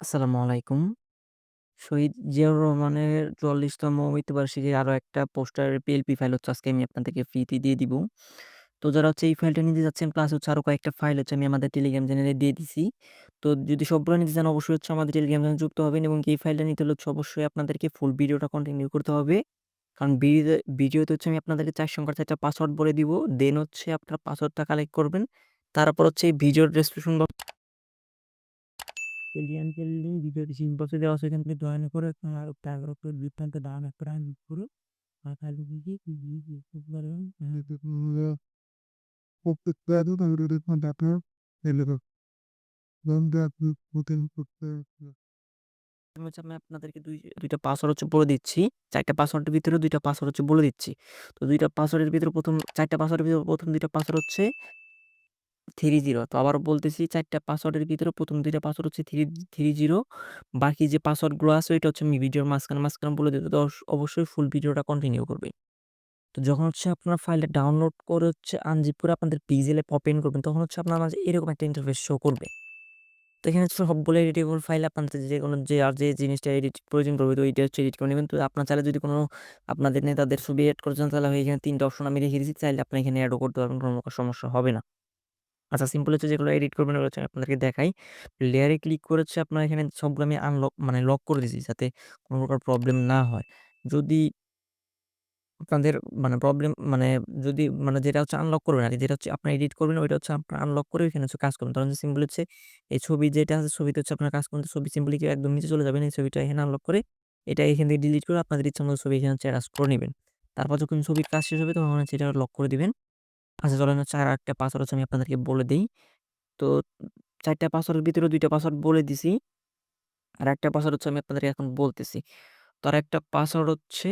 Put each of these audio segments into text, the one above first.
আসসালামু আলাইকুম। শহীদ জিয়াউর রহমানের ৪৪ তম মৃত্যুবার্ষিকীর আরও একটা পোস্টার পিএলপি ফাইল হচ্ছে আজকে আমি আপনাদেরকে ফ্রিতে দিয়ে দিব। তো যারা হচ্ছে এই ফাইলটা নিতে যাচ্ছেন প্লাস হচ্ছে আরও কয়েকটা ফাইল হচ্ছে আমি আমাদের টেলিগ্রাম চ্যানেলে দিয়ে দিছি। তো যদি সবগুলো নিতে চান, অবশ্যই হচ্ছে আমাদের টেলিগ্রাম চ্যানেলে যুক্ত হবেন এবং এই ফাইলটা নিতে হলে হচ্ছে অবশ্যই আপনাদেরকে ফুল ভিডিওটা কন্টিনিউ করতে হবে। কারণ ভিডিওতে ভিডিওতে হচ্ছে আমি আপনাদেরকে ৪ সংখ্যার ৪ টা পাসওয়ার্ড বলে দিব। দেন হচ্ছে আপনারা পাসওয়ার্ডটা কালেক্ট করবেন। তারপর হচ্ছে এই ভিডিওর ডেসক্রিপশন বক্স এলিয়ানকে লিঙ্ক ভিডিওর ডিসক্রিপশন বক্সে দেওয়া এখান থেকে জয়েন করে আর প্যারাগ্রাফের বিভ্রান্তে ডান একটা ক্লিক করে আর আমি আপনাদেরকে দুই দুইটা পাসওয়ার্ড হচ্ছে বলে দিচ্ছি। ৪ টা পাসওয়ার্ডের ভিতরে দুইটা পাসওয়ার্ড হচ্ছে বলে দিচ্ছি। তো ২ টা পাসওয়ার্ডের ভিতরে প্রথম চারটা পাসওয়ার্ডের ভিতরে ১ম ২ টা পাসওয়ার্ড হচ্ছে 30 তো আবারও বলতেছি ৪ টা পাসওয়ার্ডের ভিতরে প্রথম দুইটা পাসওয়ার্ড হচ্ছে থ্রি 30 বাকি যে পাসওয়ার্ডগুলো আছে ওইটা হচ্ছে আমি ভিডিওর মাঝখানে, মাঝখানে বলে দিতে তো অবশ্যই ফুল ভিডিওটা কন্টিনিউ করবেন। তো যখন হচ্ছে আপনার ফাইলটা ডাউনলোড করে হচ্ছে আনজিপ করে আপনাদের পিক্সেলে ওপেন করবেন তখন হচ্ছে আপনার মাঝে এরকম একটা ইন্টারফেস শো করবে। তো এখানে হচ্ছে সবগুলো এডিটেবল ফাইল আপনাদের যে কোনো যে আর যে জিনিসটা এডিট প্রয়োজন করবে তো ওইটা হচ্ছে এডিট করে নেবেন। তো আপনার চাইলে যদি কোনো আপনাদের নেতাদের ছবি এড করতে চান তাহলে এখানে ৩ টা অপশন আমি রেখে দিয়েছি। চাইলে আপনি এখানে অ্যাডও করতে পারবেন কোনো সমস্যা হবে না। আচ্ছা সিম্পল হচ্ছে যেগুলো এডিট করবেন, ওগুলো হচ্ছে আপনাদেরকে দেখাই। লেয়ারে ক্লিক করে হচ্ছে আপনার এখানে সবগুলো আমি আনলক মানে লক করে দিয়েছি যাতে কোনো প্রকার প্রবলেম না হয়। যদি আপনাদের মানে প্রবলেম মানে যদি মানে যেটা হচ্ছে আনলক করবেন আরকি যেটা হচ্ছে আপনার এডিট করবেন, ওইটা হচ্ছে আপনার আনলক করে ওইখানে হচ্ছে কাজ করবেন। ধরেন যে সিম্পল হচ্ছে, এই ছবি যেটা আছে, ছবিতে হচ্ছে আপনার কাজ করতে ছবি সিম্পলি একদম নিচে চলে যাবেন। এই ছবিটা এখানে আনলক করে এটা এখান থেকে ডিলিট করে আপনাদের ইচ্ছামত ছবি এখানে হচ্ছে করে নিবেন। তারপর যখন ছবির কাজ শেষ হবে, তখন হচ্ছে এটা লক করে দিবেন। আচ্ছা চলেন হচ্ছে আরেকটা পাসওয়ার্ড হচ্ছে আমি আপনাদেরকে বলে দিই। তো ৪ টা পাসওয়ার্ডের ভিতরে ২ টা পাসওয়ার্ড বলে দিছি। আর একটা পাসওয়ার্ড হচ্ছে আমি আপনাদেরকে এখন বলতেছি। তো আরেকটা পাসওয়ার্ড হচ্ছে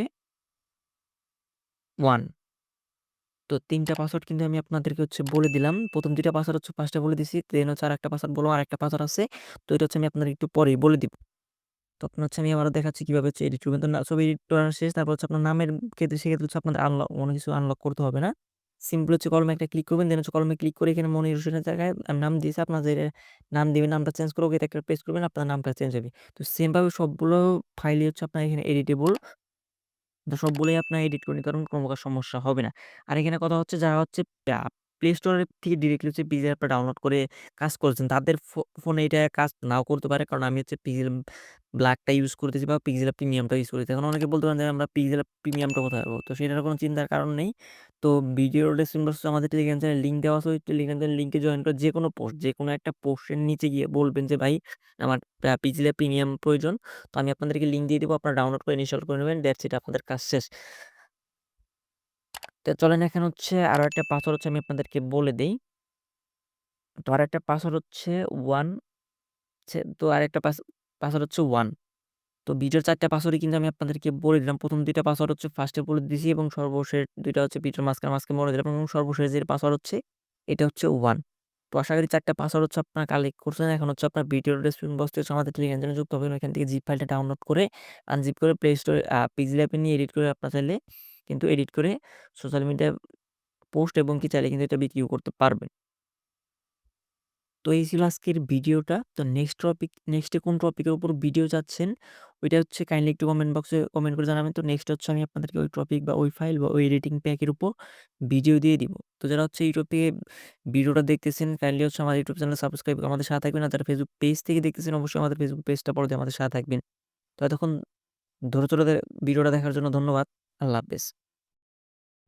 1 তো ৩ টা পাসওয়ার্ড কিন্তু আমি আপনাদেরকে হচ্ছে বলে দিলাম। ১ম ২ টা পাসওয়ার্ড হচ্ছে ফার্স্টে বলে দিছি। দেন হচ্ছে আরেকটা পাসওয়ার্ড বললাম, আরেকটা পাসওয়ার্ড আছে। তো এটা হচ্ছে আমি আপনাদের একটু পরেই বলে দিব। তো আপনার হচ্ছে আমি আবারও দেখাচ্ছি কীভাবে হচ্ছে এডিট করবেন। তো না ছবি এডিট করা শেষ। তারপর হচ্ছে আপনার নামের ক্ষেত্রে সেক্ষেত্রে হচ্ছে আপনাদের আনলক কোনো কিছু আনলক করতে হবে না। সিম্পল হচ্ছে কলমে একটা ক্লিক করবেন। দেন হচ্ছে কলমে ক্লিক করে এখানে মনির হোসেনের জায়গায় নাম দিয়েছে আপনাদের নাম দিবেন নামটা চেঞ্জ করে ওকে একটা প্রেস করবেন আপনার নামটা চেঞ্জ হবে। তো সেমভাবে সবগুলো ফাইলই হচ্ছে আপনার এখানে এডিটেবল। সবগুলোই আপনার এডিট করে নিতে পারবেন, কোনো প্রকার সমস্যা হবে না। আর এখানে কথা হচ্ছে যারা হচ্ছে প্লে স্টোর থেকে ডিরেক্টলি হচ্ছে পিজি অ্যাপটা ডাউনলোড করে কাজ করছেন, তাদের ফোনে এটা কাজ নাও করতে পারে। কারণ আমি হচ্ছে পিক্সেল ব্ল্যাকটা ইউজ করতেছি বা পিক্সেল প্রিমিয়ামটা ইউজ করতেছি। এখন অনেকে বলতে পারেন যে আমরা পিক্সেল প্রিমিয়ামটা কোথায় পাবো? তো সেটার কোনো চিন্তার কারণ নেই। তো ভিডিওর ডেসক্রিপশন আমাদের টেলিগ্রাম চ্যানেল লিঙ্ক দেওয়া আছে। ওই টেলিগ্রাম চ্যানেল লিঙ্কে জয়েন করে যে কোনো পোস্ট, যে কোনো একটা পোস্টের নিচে গিয়ে বলবেন যে ভাই আমার পিক্সেল প্রিমিয়াম প্রয়োজন। তো আমি আপনাদেরকে লিঙ্ক দিয়ে দেবো আপনারা ডাউনলোড করে ইনস্টল করে নেবেন। দ্যাটস ইট আপনাদের কাজ শেষ। তো চলেন এখন হচ্ছে আরও একটা পাসওয়ার্ড হচ্ছে আমি আপনাদেরকে বলে দেই। তো আর একটা পাসওয়ার্ড হচ্ছে 1 ছে তো আরেকটা পাস পাসওয়ার্ড হচ্ছে ওয়ান তো ভিডিওর ৪ টা পাসওয়ার্ডই কিন্তু আমি আপনাদেরকে বলে দিলাম। প্রথম দুইটা পাসওয়ার্ড হচ্ছে ফার্স্টে বলে দিছি এবং সর্বশেষ দুইটা হচ্ছে ভিডিওর মাঝখানে, মাঝখানে বলে দিলাম এবং সর্বশেষ যে পাসওয়ার্ড হচ্ছে এটা হচ্ছে ওয়ান তো আশা করি ৪ টা পাসওয়ার্ড হচ্ছে আপনারা কালেক্ট করছেন। এখন হচ্ছে আপনার ভিডিওর ডেসক্রিপশন বক্সে হচ্ছে আমাদের টেলিগ্রাম চ্যানেলে যুক্ত হবেন। ওইখান থেকে জিপ ফাইলটা ডাউনলোড করে আনজিপ করে প্লে স্টোরে পিজি অ্যাপে নিয়ে এডিট করে আপনার চাইলে কিন্তু এডিট করে সোশ্যাল মিডিয়ায় পোস্ট এবং কি চাইলে কিন্তু এটা বিক্রিও করতে পারবেন। তো এই ছিল আজকের ভিডিওটা। তো নেক্সট টপিক নেক্সট কোন টপিকের উপর ভিডিও চাচ্ছেন, ওইটা হচ্ছে কাইন্ডলি একটু কমেন্ট বক্সে কমেন্ট করে জানাবেন। তো নেক্সট হচ্ছে আমি আপনাদেরকে ওই টপিক বা ওই ফাইল বা ওই এডিটিং প্যাকের উপর ভিডিও দিয়ে দিব। তো যারা হচ্ছে ইউটিউব ভিডিওটা দেখতেছেন কাইন্ডলি হচ্ছে আমার ইউটিউব চ্যানেল সাবস্ক্রাইব করে আমাদের সাথে থাকবেন। আর যারা ফেসবুক পেজ থেকে দেখতেছেন অবশ্যই আমাদের ফেসবুক পেজটা দিয়ে আমাদের সাথে থাকবেন। তো এতক্ষণ ধৈর্য ধরে ভিডিওটা দেখার জন্য ধন্যবাদ। আল্লাহ হাফেজ।